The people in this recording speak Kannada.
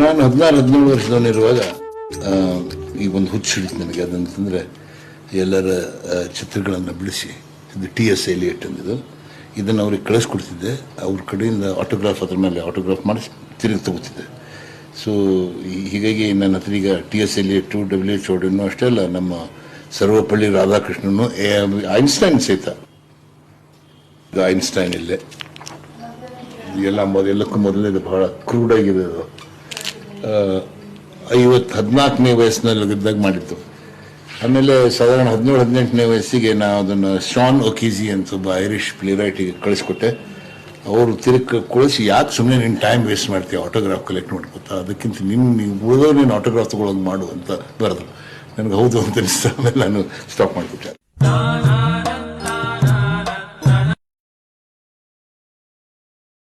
ನಾನು ಹದಿನಾರು, ಹದಿನೇಳು ವರ್ಷದವನಿರುವಾಗ ಈ ಒಂದು ಹುಚ್ಚು ಹಿಡಿತು ನನಗೆ ಅದಂತಂದರೆ, ಎಲ್ಲರ ಚಿತ್ರಗಳನ್ನು ಬಿಡಿಸಿ, ಇದು ಟಿ ಎಸ್ ಎಲಿ ಅಂದಿದ್ದು. ಇದನ್ನು ಅವ್ರಿಗೆ ಕಳಿಸ್ಕೊಡ್ತಿದ್ದೆ. ಅವ್ರ ಕಡೆಯಿಂದ ಆಟೋಗ್ರಾಫ್ ಅದ್ರ ಮೇಲೆ ಆಟೋಗ್ರಾಫ್ ಮಾಡಿಸಿ ತಿರುಗಿ ತಗೋತಿದ್ದೆ. ಸೊ ಹೀಗಾಗಿ ನನ್ನ ಹತ್ರ ಈಗ T S Eliot W H ಓಡನ್ನು ಅಷ್ಟೇ ಅಲ್ಲ, ನಮ್ಮ ಸರ್ವಪಳ್ಳಿ ರಾಧಾಕೃಷ್ಣನು ಐನ್ಸ್ಟೈನ್ ಸಹಿತ. ಐನ್ಸ್ಟೈನ್ ಇಲ್ಲೇ. ಎಲ್ಲ ಮೊದಲೆಲ್ಲಕ್ಕೂ ಮೊದಲನೇದು ಬಹಳ ಕ್ರೂಡ್ ಆಗಿದೆ ಅದು ಐವತ್ತು ಹದಿನಾಲ್ಕನೇ ವಯಸ್ಸಿನಲ್ಲಿ ಇದ್ದಾಗ ಮಾಡಿತ್ತು ಆಮೇಲೆ ಸಾಧಾರಣ ಹದಿನೇಳು, ಹದಿನೆಂಟನೇ ವಯಸ್ಸಿಗೆ ನಾನು ಅದನ್ನು ಶಾನ್ ಒಕೀಜಿ ಅಂತ ಒಬ್ಬ ಐರಿಷ್ ಪ್ಲೇರೈಟಿಗೆ ಕಳಿಸ್ಕೊಟ್ಟೆ. ಅವರು ತಿರುಗಿ ಕಳಿಸಿ ಯಾಕೆ ಸುಮ್ಮನೆ ನಿನ್ನ ಟೈಮ್ ವೇಸ್ಟ್ ಮಾಡ್ತೀಯ? ಆಟೋಗ್ರಾಫ್ ಕಲೆಕ್ಟ್ ಮಾಡ್ಕೊತಾ ಅದಕ್ಕಿಂತ ನಿನ್ನ ನೀವು ಉಳಿದೋ ನೀನು ಆಟೋಗ್ರಾಫ್ ತೊಗೊಳಂಗೆ ಮಾಡು ಅಂತ ಬರೆದ್ರು. ನನಗೆ ಹೌದು ಅಂತ ಅನಿಸ್ತು. ಆಮೇಲೆ ನಾನು ಸ್ಟಾಪ್ ಮಾಡಿಬಿಟ್ಟೆ.